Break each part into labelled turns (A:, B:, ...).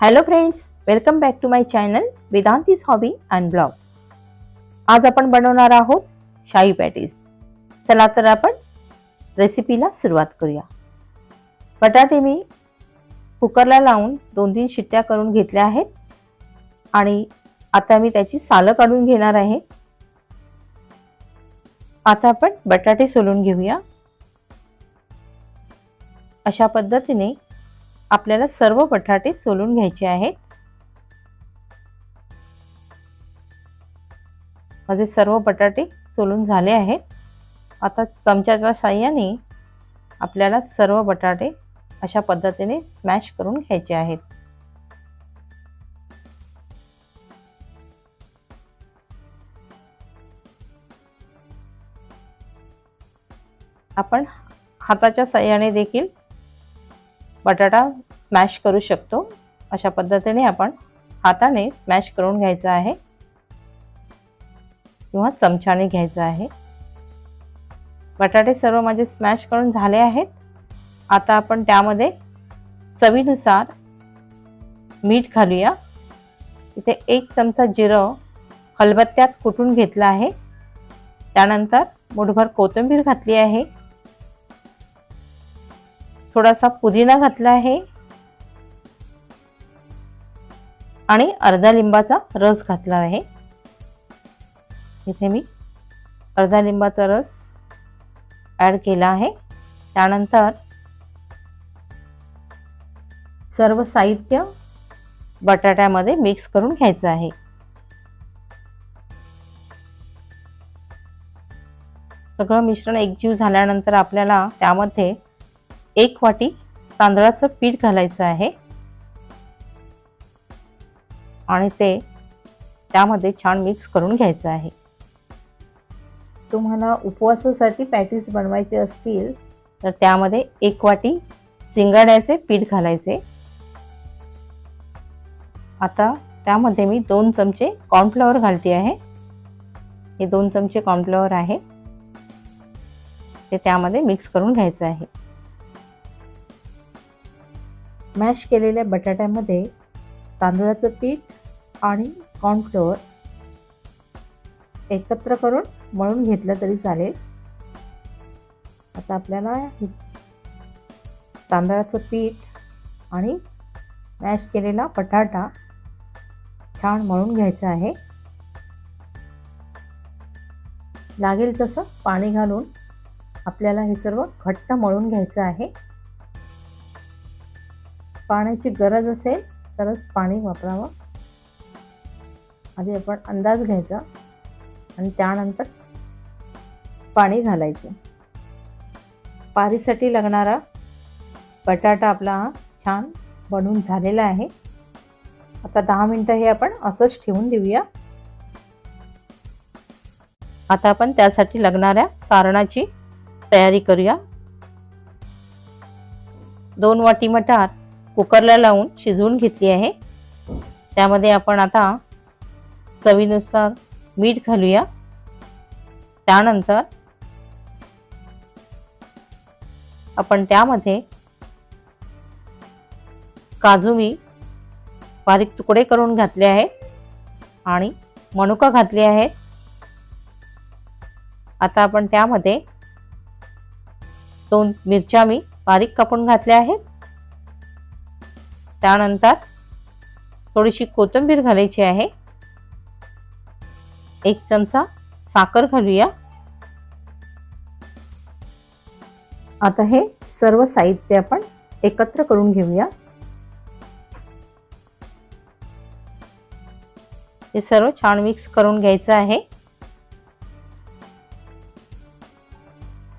A: Hello friends welcome back to my channel Vedanti's hobby and blog आज आपण बनवणार आहोत शाही पॅटीज चला तर आपण रेसिपीला सुरुवात करूया. बटाटे मी कुकरला लावून दोन तीन शिट्ट्या करून घेतल्या आहेत आणि आता मी त्याची सालं काढून घेणार आहे. आता आपण बटाटे सोलून घेऊया. अशा पद्धतीने आपल्याला सर्व बटाटे सोलून घ्यायचे आहेत. माझे सर्व बटाटे सोलून झाले आहेत. आता चमच्याच्या साह्याने आपल्याला सर्व बटाटे अशा पद्धतीने स्मॅश करून घ्यायचे आहेत. आपण हाताच्या साह्याने देखील बटाटा स्मॅश करू शकतो. अशा पद्धतीने आपण हाताने स्मॅश करून घ्यायचं आहे. किंवा चमच्याने घ्यायचं आहे. बटाटे सर्व माझे स्मॅश करून झाले आहेत. आता आपण त्यामध्ये चवीनुसार मीठ घालूया. इथे एक चमचा जिरं खलबत्त्यात कुटून घेतलं आहे. त्यानंतर मुठभर कोथिंबीर घातली आहे. थोडासा पुदिना घातला आहे. आणि अर्धा लिंबाचा रस घातला आहे. इथे मी अर्धा लिंबाचा रस ॲड केला आहे. त्यानंतर सर्व साहित्य बटाट्यामध्ये मिक्स करून घ्यायचं आहे. सगळं मिश्रण एकजीव झाल्यानंतर आपल्याला त्यामध्ये एक वाटी तांदळाचं पीठ घालायचं आहे. आणि ते त्यामध्ये छान मिक्स करून घ्यायचं आहे. तुम्हाला उपवासासाठी पॅटीस बनवायचे असतील तर त्यामध्ये एक वाटी सिंगाड्याचे पीठ घालायचे. आता त्यामध्ये मी दोन चमचे कॉर्नफ्लॉवर घालते आहे. हे दोन चमचे कॉर्नफ्लॉवर आहे. ते त्यामध्ये मिक्स करून घ्यायचं आहे. मॅश केलेल्या बटाट्यामध्ये तांदूळाचं पीठ आणि कॉर्नफ्लोअर एकत्र करून मळून घेतलं तरी चालेल. आता आपल्याला तांदळाचं पीठ आणि मॅश केलेला बटाटा छान मळून घ्यायचं आहे. लागेल तसं पाणी घालून आपल्याला हे सर्व घट्ट मळून घ्यायचं आहे. पाण्याची गरज असेल तरच पाणी वापरावं. आधी आपण अंदाज घ्यायचा आणि त्यानंतर पाणी घालायचं. पारीसाठी लागणारा बटाटा आपला छान बनवून झालेला आहे. आता दहा मिनटं हे आपण असंच ठेवून देऊया. आता आपण त्यासाठी लागणाऱ्या सारणाची तयारी करूया. दोन वाटी मटार कुकरला लावून शिजवून घेतली आहे. त्यामध्ये आपण आता चवीनुसार मीठ घालूया. त्यानंतर आपण त्यामध्ये काजू मी बारीक तुकडे करून घातले आहेत आणि मनुका घातले आहेत. आता आपण त्यामध्ये दोन मिरच्या मी बारीक कापून घातल्या आहेत. त्यानंतर थोडीशी कोथिंबीर घालायची आहे. एक चमचा साखर घालूया. आता हे सर्व साहित्य आपण एकत्र करून घेऊया. हे सर्व छान मिक्स करून घ्यायचं आहे.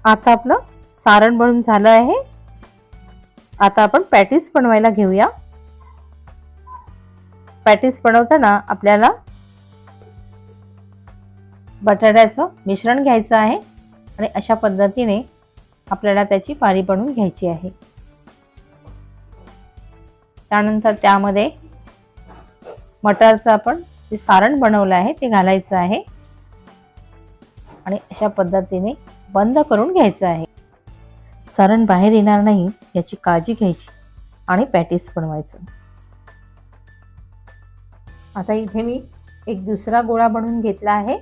A: आता आपलं सारण बनून झालं आहे. आता आपण पॅटीस बनवायला घेऊया. पॅटीस बनवताना आपल्याला बटाट्याचं मिश्रण घ्यायचं आहे आणि अशा पद्धतीने आपल्याला त्याची पारी बनवून घ्यायची आहे. त्यानंतर त्यामध्ये मटारचं आपण जे सारण बनवलं आहे ते घालायचं आहे आणि अशा पद्धतीने बंद करून घ्यायचं आहे. सारण बाहेर येणार नाही याची काळजी घ्यायची आणि पॅटीस बनवायचं. आता इथे मी एक दुसरा गोळा बनवून घेतला आहे.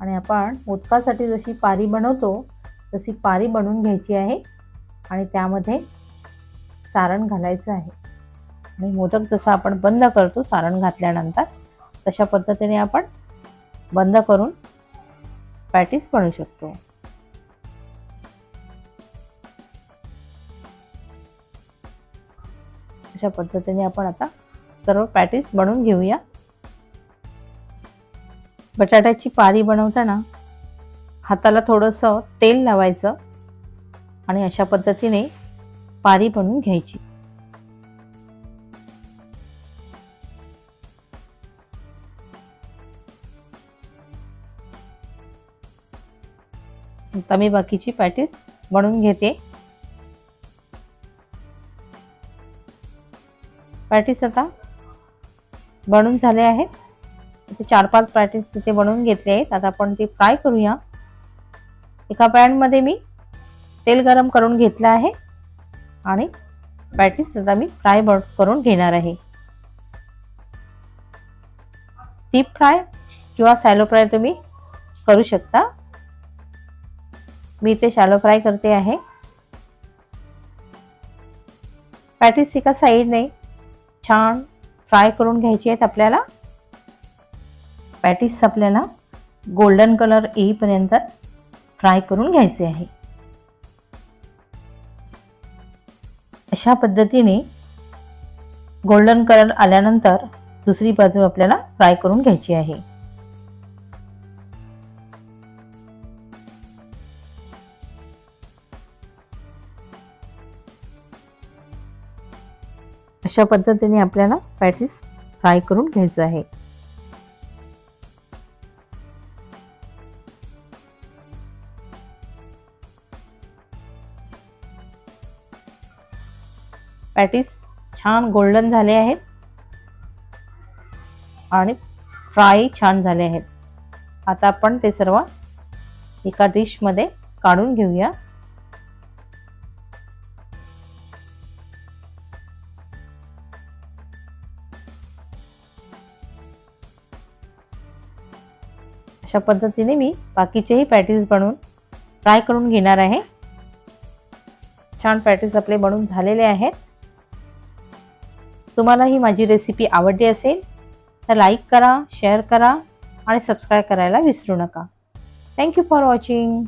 A: आणि आपण मोदकासाठी जशी पारी बनवतो तशी पारी बनवून घ्यायची आहे. आणि त्यामध्ये सारण घालायचं आहे. आणि मोदक जसं आपण बंद करतो सारण घातल्यानंतर तशा पद्धतीने आपण बंद करून पॅटीस बनवू शकतो. अशा पद्धतीने आपण आता सर्व पॅटीस बनवून घेऊया. बटाट्याची पारी बनवताना हाताला थोडंसं तेल लावायचं आणि अशा पद्धतीने पारी बनवून घ्यायची. आता मी बाकीची पॅटीस बनवून घेते. पॅटीस आता बनून झाले आहेत. इथे चार पाच पॅटीस इथे बनवून घेतले आहेत. आता आपण ते फ्राय करूया. एका पॅनमध्ये मी तेल गरम करून घेतलं आहे. आणि पॅटीस आता मी फ्राय करून घेणार आहे. डीप फ्राय किंवा सॅलो फ्राय तुम्ही करू शकता. मी ते शॅलो फ्राय करते आहे. पॅटीस एका साईडने छान फ्राय करून घ्यायची आहेत आपल्याला. पॅटीस आपल्याला गोल्डन कलर येईपर्यंत फ्राय करून घ्यायचे आहे. अशा पद्धतीने गोल्डन कलर आल्यानंतर दुसरी बाजू आपल्याला फ्राय करून घ्यायची आहे. अशा पद्धतीने आपल्याला पॅटीस फ्राय करून घ्यायचं आहे. पॅटीस छान गोल्डन झाले आहेत. आणि फ्राय छान झाले आहेत. आता आपण ते सर्व एका डिशमध्ये काढून घेऊया. अशा पद्धतीने मी बाकीचेही पॅटीज बनवून फ्राय करून घेणार आहे. छान पॅटीज आपले बनवून झालेले आहेत. तुम्हाला ही माझी रेसिपी आवडली असेल तर लाईक करा शेअर करा आणि सबस्क्राईब करायला विसरू नका. Thank you for watching